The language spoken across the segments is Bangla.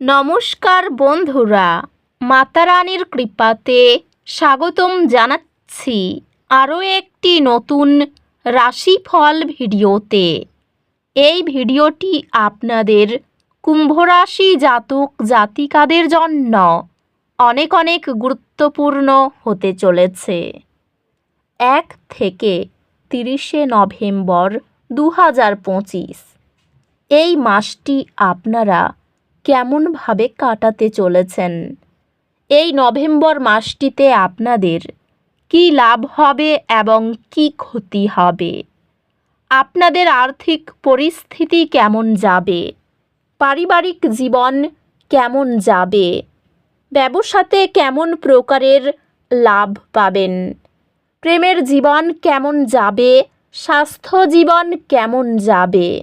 নমস্কার বন্ধুরা, মাতারানীর কৃপাতে স্বাগতম জানাচ্ছি আরও একটি নতুন রাশিফল ভিডিওতে। এই ভিডিওটি আপনাদের কুম্ভরাশি জাতক জাতিকাদের জন্য অনেক অনেক গুরুত্বপূর্ণ হতে চলেছে। এক থেকে তিরিশে নভেম্বর দু হাজার পঁচিশ। এই মাসটি আপনারা কেমনভাবে কাটাতে চলেছেন? এই নভেম্বর মাসটিতে আপনাদের কী লাভ হবে এবং কী ক্ষতি হবে? আপনাদের আর্থিক পরিস্থিতি কেমন যাবে? পারিবারিক জীবন কেমন যাবে? ব্যবসাতে কেমন প্রকারের লাভ পাবেন? প্রেমের জীবন কেমন যাবে? স্বাস্থ্য জীবন কেমন যাবে?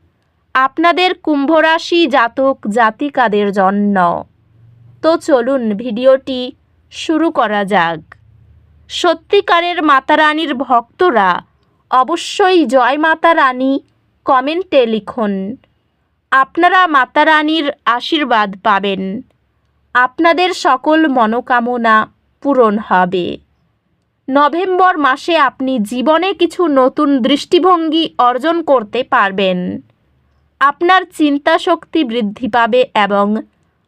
আপনাদের কুম্ভরাশি জাতক জাতিকাদের জন্য। তো চলুন ভিডিওটি শুরু করা যাক। সত্যিকারের মাতারানীর ভক্তরা অবশ্যই জয় মাতা রানী কমেন্টে লিখুন। আপনারা মাতারানীর আশীর্বাদ পাবেন। আপনাদের সকল মনোকামনা পূরণ হবে। নভেম্বর মাসে আপনি জীবনে কিছু নতুন দৃষ্টিভঙ্গি অর্জন করতে পারবেন। আপনার চিন্তা শক্তি বৃদ্ধি পাবে এবং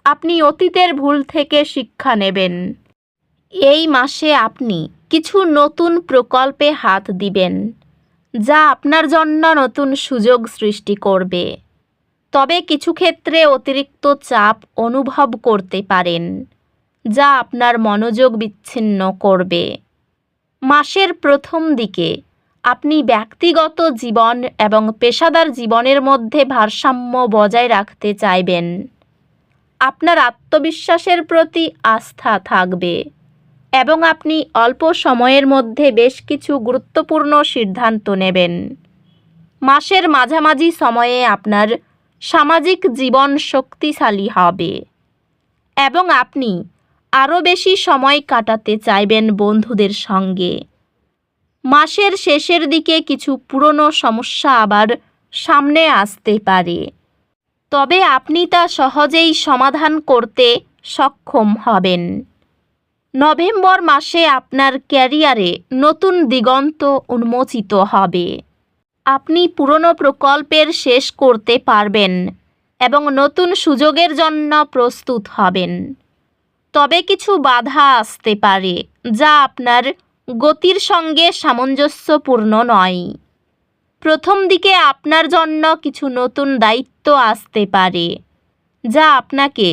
আপনি অতীতের ভুল থেকে শিক্ষা নেবেন। এই মাসে আপনি কিছু নতুন প্রকল্পে হাত দিবেন, যা আপনার জন্য নতুন সুযোগ সৃষ্টি করবে। তবে কিছু ক্ষেত্রে অতিরিক্ত চাপ অনুভব করতে পারেন, যা আপনার মনোযোগ বিচ্ছিন্ন করবে। মাসের প্রথম দিকে আপনি ব্যক্তিগত জীবন এবং পেশাদার জীবনের মধ্যে ভারসাম্য বজায় রাখতে চাইবেন। আপনার আত্মবিশ্বাসের প্রতি আস্থা থাকবে এবং আপনি অল্প সময়ের মধ্যে বেশ কিছু গুরুত্বপূর্ণ সিদ্ধান্ত নেবেন। মাসের মাঝামাঝি সময়ে আপনার সামাজিক জীবন শক্তিশালী হবে এবং আপনি আরও বেশি সময় কাটাতে চাইবেন বন্ধুদের সঙ্গে। মাসের শেষের দিকে কিছু পুরনো সমস্যা আবার সামনে আসতে পারে। তবে আপনি তা সহজেই সমাধান করতে সক্ষম হবেন। নভেম্বর মাসে আপনার ক্যারিয়ারে নতুন দিগন্ত উন্মোচিত হবে। আপনি পুরনো প্রকল্পের শেষ করতে পারবেন এবং নতুন সুযোগের জন্য প্রস্তুত হবেন। তবে কিছু বাধা আসতে পারে, যা আপনার গতির সঙ্গে সামঞ্জস্যপূর্ণ নয়। প্রথম দিকে আপনার জন্য কিছু নতুন দায়িত্ব আসতে পারে, যা আপনাকে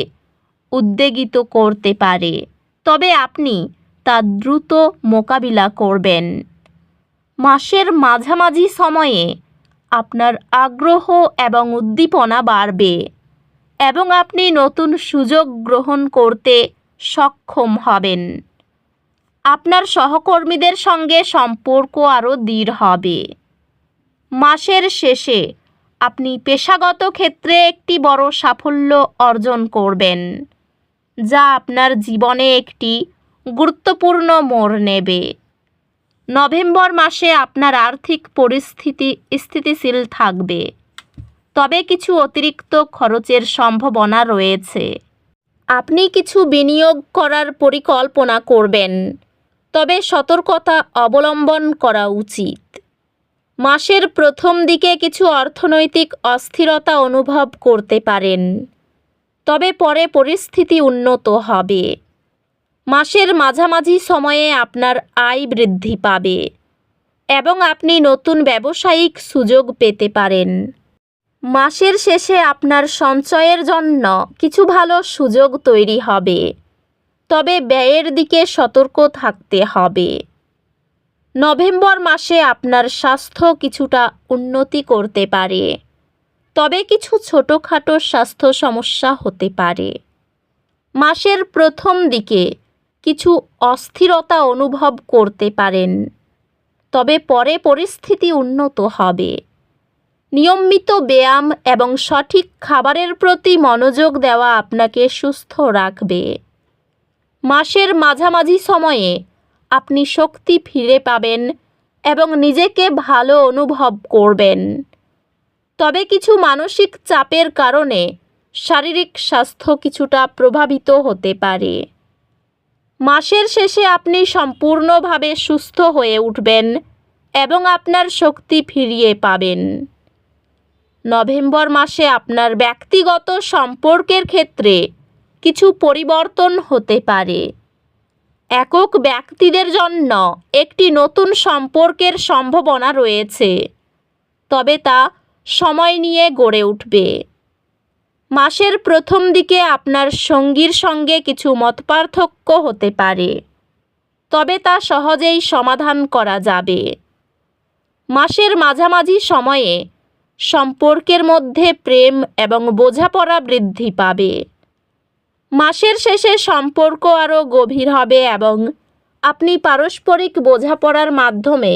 উদ্বেগিত করতে পারে। তবে আপনি তা দ্রুত মোকাবিলা করবেন। মাসের মাঝামাঝি সময়ে আপনার আগ্রহ এবং উদ্দীপনা বাড়বে এবং আপনি নতুন সুযোগ গ্রহণ করতে সক্ষম হবেন। আপনার সহকর্মীদের সঙ্গে সম্পর্ক আরও দৃঢ় হবে। মাসের শেষে আপনি পেশাগত ক্ষেত্রে একটি বড় সাফল্য অর্জন করবেন, যা আপনার জীবনে একটি গুরুত্বপূর্ণ মোড় নেবে। নভেম্বর মাসে আপনার আর্থিক পরিস্থিতি স্থিতিশীল থাকবে, তবে কিছু অতিরিক্ত খরচের সম্ভাবনা রয়েছে। আপনি কিছু বিনিয়োগ করার পরিকল্পনা করবেন তবে সতর্কতা অবলম্বন করা উচিত। মাসের প্রথম দিকে কিছু অর্থনৈতিক অস্থিরতা অনুভব করতে পারেন, তবে পরে পরিস্থিতি উন্নত হবে। মাসের মাঝামাঝি সময়ে আপনার আয় বৃদ্ধি পাবে এবং আপনি নতুন ব্যবসায়িক সুযোগ পেতে পারেন। মাসের শেষে আপনার সঞ্চয়ের জন্য কিছু ভালো সুযোগ তৈরি হবে। তবে ব্যয়ের দিকে সতর্ক থাকতে হবে। নভেম্বর মাসে আপনার স্বাস্থ্য কিছুটা উন্নতি করতে পারে। তবে কিছু ছোটোখাটো স্বাস্থ্য সমস্যা হতে পারে। মাসের প্রথম দিকে কিছু অস্থিরতা অনুভব করতে পারেন। তবে পরে পরিস্থিতি উন্নত হবে। নিয়মিত ব্যায়াম এবং সঠিক খাবারের প্রতি মনোযোগ দেওয়া আপনাকে সুস্থ রাখবে। মাসের মাঝামাঝি সময়ে আপনি শক্তি ফিরে পাবেন এবং নিজেকে ভালো অনুভব করবেন। তবে কিছু মানসিক চাপের কারণে শারীরিক স্বাস্থ্য কিছুটা প্রভাবিত হতে পারে। মাসের শেষে আপনি সম্পূর্ণভাবে সুস্থ হয়ে উঠবেন এবং আপনার শক্তি ফিরিয়ে পাবেন। নভেম্বর মাসে আপনার ব্যক্তিগত সম্পর্কের ক্ষেত্রে কিছু পরিবর্তন হতে পারে। একক ব্যক্তিদের জন্য একটি নতুন সম্পর্কের সম্ভাবনা রয়েছে, তবে তা সময় নিয়ে গড়ে উঠবে। মাসের প্রথম দিকে আপনার সঙ্গীর সঙ্গে কিছু মতপার্থক্য হতে পারে, তবে তা সহজেই সমাধান করা যাবে। মাসের মাঝামাঝি সময়ে সম্পর্কের মধ্যে প্রেম এবং বোঝাপড়া বৃদ্ধি পাবে। মাসের শেষে সম্পর্ক আরও গভীর হবে এবং আপনি পারস্পরিক বোঝাপড়ার মাধ্যমে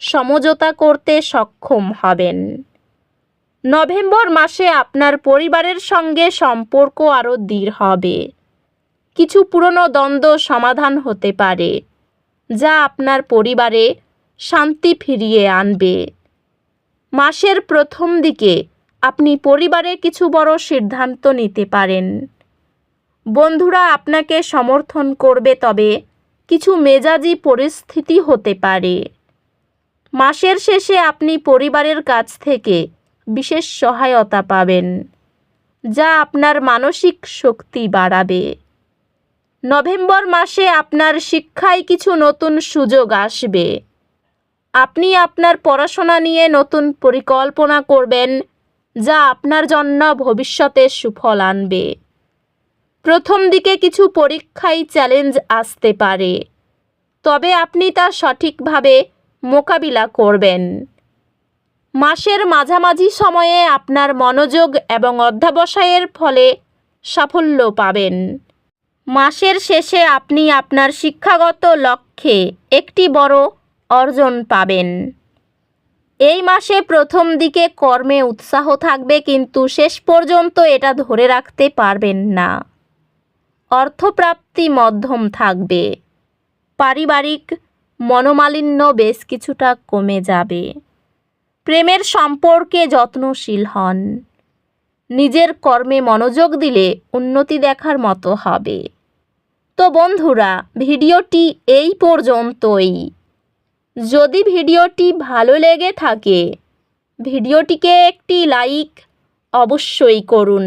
সমঝোতা করতে সক্ষম হবেন। নভেম্বর মাসে আপনার পরিবারের সঙ্গে সম্পর্ক আরও দৃঢ় হবে। কিছু পুরনো দ্বন্দ্ব সমাধান হতে পারে, যা আপনার পরিবারে শান্তি ফিরিয়ে আনবে। মাসের প্রথম দিকে আপনি পরিবারে কিছু বড় সিদ্ধান্ত নিতে পারেন। বন্ধুরা, আপনাকে সমর্থন করবে তবে কিছু মেজাজি পরিস্থিতি হতে পারে। মাসের শেষে আপনি পরিবারের কাছ থেকে বিশেষ সহায়তা পাবেন, যা আপনার মানসিক শক্তি বাড়াবে। নভেম্বর মাসে আপনার শিক্ষায় কিছু নতুন সুযোগ আসবে। আপনি আপনার পড়াশোনা নিয়ে নতুন পরিকল্পনা করবেন, যা আপনার জন্য ভবিষ্যতে সুফল আনবে। প্রথম দিকে কিছু পরীক্ষায় চ্যালেঞ্জ আসতে পারে। তবে আপনি তা সঠিকভাবে মোকাবিলা করবেন। মাসের মাঝামাঝি সময়ে আপনার মনোযোগ এবং অধ্যাবসায়ের ফলে সাফল্য পাবেন। মাসের শেষে আপনি আপনার শিক্ষাগত লক্ষ্যে একটি বড় অর্জন পাবেন। এই মাসে প্রথম দিকে কর্মে উৎসাহ থাকবে, কিন্তু শেষ পর্যন্ত এটা ধরে রাখতে পারবেন না। অর্থপ্রাপ্তি মধ্যম থাকবে। পারিবারিক মনোমালিন্য বেশ কিছুটা কমে যাবে। প্রেমের সম্পর্কে যত্নশীল হন। নিজের কর্মে মনোযোগ দিলে উন্নতি দেখার মতো হবে। তো বন্ধুরা, ভিডিওটি এই পর্যন্তই। যদি ভিডিওটি ভালো লেগে থাকে, ভিডিওটিকে একটি লাইক অবশ্যই করুন।